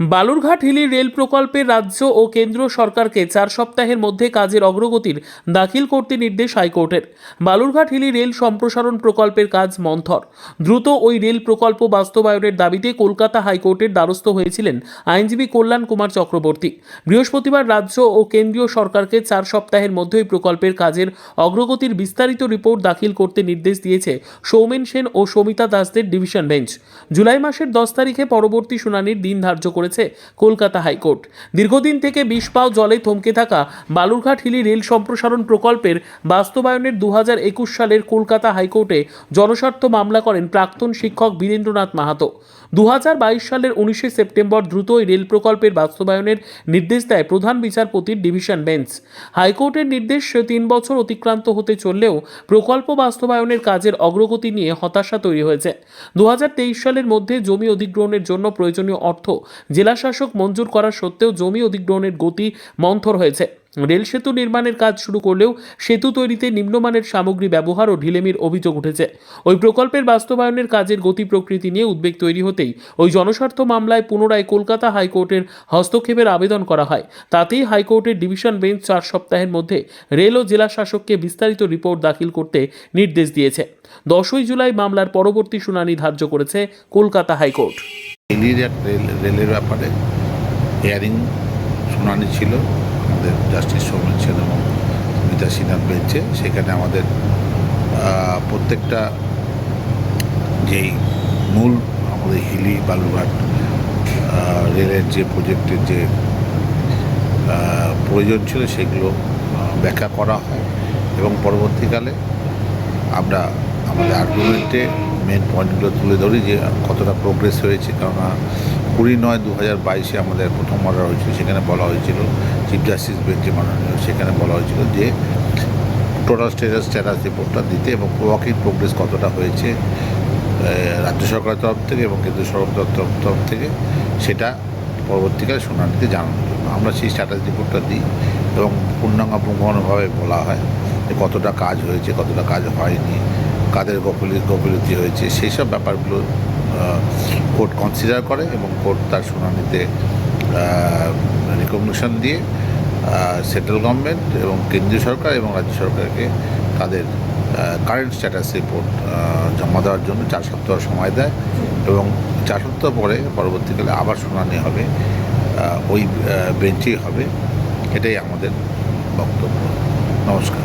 Balurghat Hili rail প্রকল্পের রাজ্য ও কেন্দ্র সরকারকে চার সপ্তাহের মধ্যে কাজের অগ্রগতির দাখিল করতে নির্দেশ হাইকোর্টের। বালুরঘাট হিলি রেল সম্প্রসারণ প্রকল্পের কাজ মন্থর। দ্রুত ওই রেল প্রকল্প বাস্তবায়নের দাবিতে কলকাতা হাইকোর্টের দ্বারস্থ হয়েছিলেন আইনজীবী কল্যাণ কুমার চক্রবর্তী। বৃহস্পতিবার রাজ্য ও কেন্দ্রীয় সরকারকে চার সপ্তাহের মধ্যে ওই প্রকল্পের কাজের অগ্রগতির বিস্তারিত রিপোর্ট দাখিল করতে নির্দেশ দিয়েছে সৌমেন সেন ও সমিতা দাসদের ডিভিশন বেঞ্চ। জুলাই মাসের দশ তারিখে পরবর্তী শুনানির দিন ধার্য করেছে কলকাতা হাইকোর্ট। দীর্ঘদিন থেকে বিষ পাও জলে থমকে থাকা বালুরঘাট হিলি রেল সম্প্রসারণ প্রকল্পের বাস্তবায়নের দু সালের কলকাতা হাইকোর্টে জনস্বার্থ মামলা করেন প্রাক্তন শিক্ষক বীরেন্দ্রনাথ মাহাতো। দু সালের উনিশে সেপ্টেম্বর দ্রুত এই রেল প্রকল্পের বাস্তবায়নের নির্দেশ দেয় প্রধান বিচারপতির ডিভিশন বেঞ্চ। হাইকোর্টের নির্দেশ তিন বছর অতিক্রান্ত হতে চললেও প্রকল্প বাস্তবায়নের কাজের অগ্রগতি নিয়ে হতাশা তৈরি হয়েছে। দু হাজার তেইশ সালের মধ্যে জমি অধিগ্রহণের জন্য প্রয়োজনীয় অর্থ জেলা শাসক মঞ্জুর করা সত্ত্বেও জমি অধিগ্রহণের গতি মন্থর হয়েছে। রেল সেতু নির্মাণের কাজ শুরু করলেও সেতু তৈরিতে নিম্নমানের সামগ্রী ব্যবহার ও ঢিলেমির অভিযোগ উঠেছে। ওই প্রকল্পের বাস্তবায়নের কাজের গতি প্রকৃতি নিয়ে উদ্বেগ তৈরি হতেই ওই জনস্বার্থ মামলায় পুনরায় কলকাতা হাইকোর্টের হস্তক্ষেপের আবেদন করা হয়। তাতেই হাইকোর্টের ডিভিশন বেঞ্চ চার সপ্তাহের মধ্যে রেল ও জেলা শাসককে বিস্তারিত রিপোর্ট দাখিল করতে নির্দেশ দিয়েছে। দশই জুলাই মামলার পরবর্তী শুনানি ধার্য করেছে কলকাতা হাইকোর্ট। দিল্লির রেল, রেলের ব্যাপারে হিয়ারিং শুনানি ছিল, আমাদের জাস্টিস সৌমেন সেন এবং সুমিতা সিনহার বেঞ্চে। সেখানে আমাদের প্রত্যেকটা যেই মূল আমাদের হিলি বালুঘাট রেলের যে প্রজেক্টের যে প্রয়োজন ছিল সেগুলো ব্যাখ্যা করা হয় এবং পরবর্তীকালে আমরা আমাদের আর্গুমেন্টে মেন পয়েন্টগুলো তুলে ধরি যে কতটা প্রোগ্রেস হয়েছে। কেননা কুড়ি নয় দু হাজার বাইশে আমাদের প্রথম অর্ডার হয়েছিল, সেখানে বলা হয়েছিল চিফ জাস্টিস বেঞ্চে মাননীয়, সেখানে বলা হয়েছিল যে টোটাল স্টেটাস স্ট্যাটাস রিপোর্টটা দিতে এবং ওয়ার্কিং প্রোগ্রেস কতটা হয়েছে রাজ্য সরকারের তরফ থেকে এবং কেন্দ্র সরকারের তরফ তরফ থেকে সেটা পরবর্তীকালে শুনানিতে জানানোর জন্য। আমরা সেই স্ট্যাটাস রিপোর্টটা দিই এবং পূর্ণাঙ্গভাবে বলা হয় যে কতটা কাজ হয়েছে, কতটা কাজ হয়নি। কাদের গফলি গফিলতি হয়েছে, সেই সব ব্যাপারগুলো কোর্ট কনসিডার করে এবং কোর্ট তার শুনানিতে রিকগনিশন দিয়ে সেন্ট্রাল গভর্নমেন্ট এবং কেন্দ্রীয় সরকার এবং রাজ্য সরকারকে তাদের কারেন্ট স্ট্যাটাস রিপোর্ট জমা দেওয়ার জন্য চার সপ্তাহ সময় দেয় এবং চার সপ্তাহ পরে পরবর্তীকালে আবার শুনানি হবে ওই বেঞ্চেই হবে, এটাই আমাদের বক্তব্য। নমস্কার।